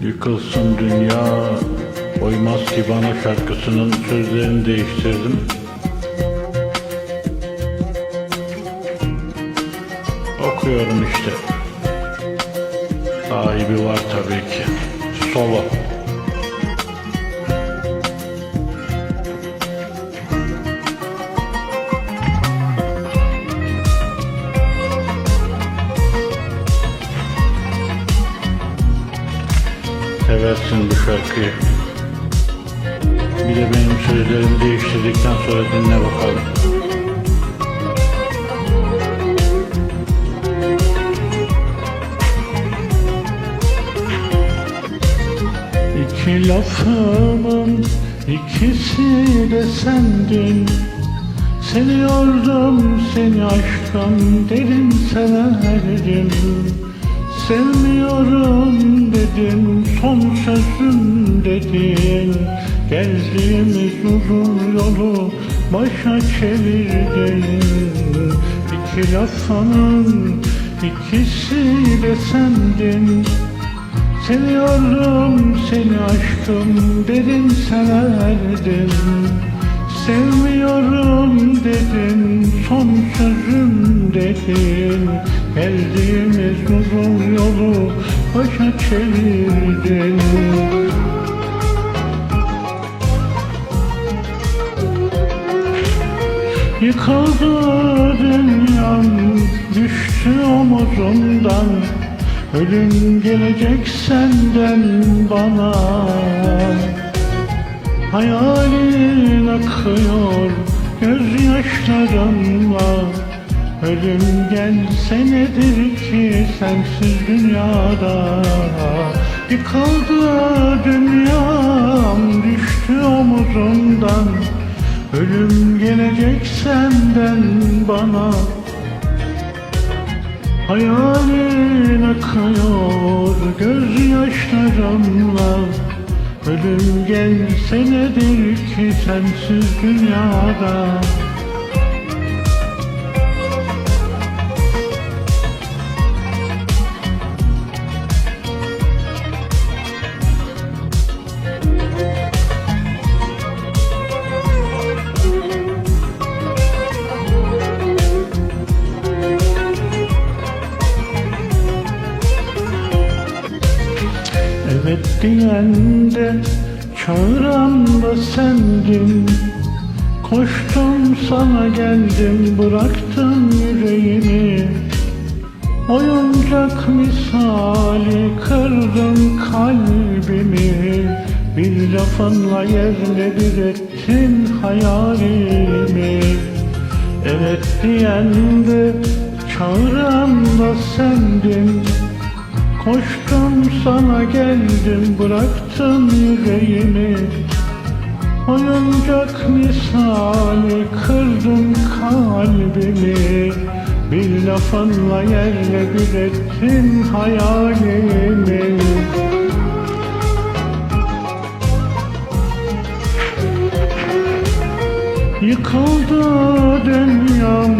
Yıkılsın dünya Oymaz ki bana şarkısının sözlerini değiştirdim. Okuyorum işte. Sahibi var tabii ki. Solo. Seversin bu şarkıyı. Bir de benim sözlerimi değiştirdikten sonra dinle bakalım. İki lafımın ikisi de sendin Seviyordum seni aşkım derin severdim Sevmiyorum dedin son sözüm dedin. Gezdiğimiz uzun yolu başa çevirdin. İki lafının ikisi de sendin. Seviyorum seni aşkım derin severdim Sevmiyorum dedin son sözüm dedin. Geldiğimiz uzun yolu başa çevirdin. Yıkıldı dünyam düştü omuzumdan Ölüm gelecek senden bana Hayalin akıyor gözyaşlarımla Ölüm gelse nedir ki sensiz dünyada? Yıkıldı dünyam düştü omuzumdan. Ölüm gelecek senden bana. Hayalin akıyor gözyaşlarımla Ölüm gelse nedir ki sensiz dünyada Evet diyen de çağıran da sendin Koştum sana geldim bıraktım yüreğimi. Oyuncak misali kırdın kalbimi. Bir lafınla yerle bir ettin hayalimi. Evet diyen de çağıran da sendin Koştum sana geldim bıraktım yüreğimi. Oyuncak misali kırdın kalbimi. Bir lafınla yerle bir ettin hayalimi. Yıkıldı dünyam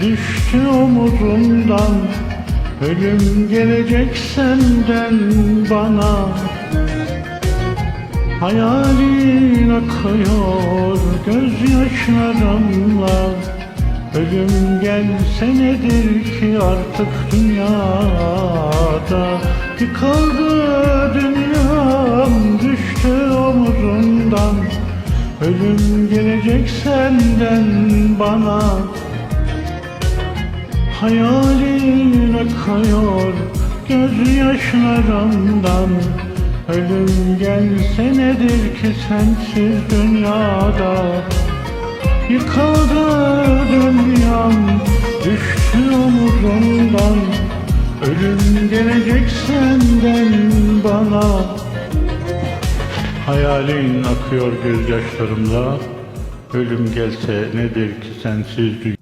düştü omuzumdan Ölüm gelecek senden bana. Hayalin akıyor gözyaşlarımla. Ölüm gelse nedir ki artık dünyada. Yıkıldı dünyam düştü omuzumdan Ölüm gelecek senden bana Hayalin akıyor gözyaşlarımdan Ölüm gelse nedir ki sensiz dünyada? Yıkıldı dünyam düştü omuzumdan Ölüm gelecek senden bana. Hayalin akıyor gözyaşlarımda Ölüm gelse nedir ki sensiz dünyada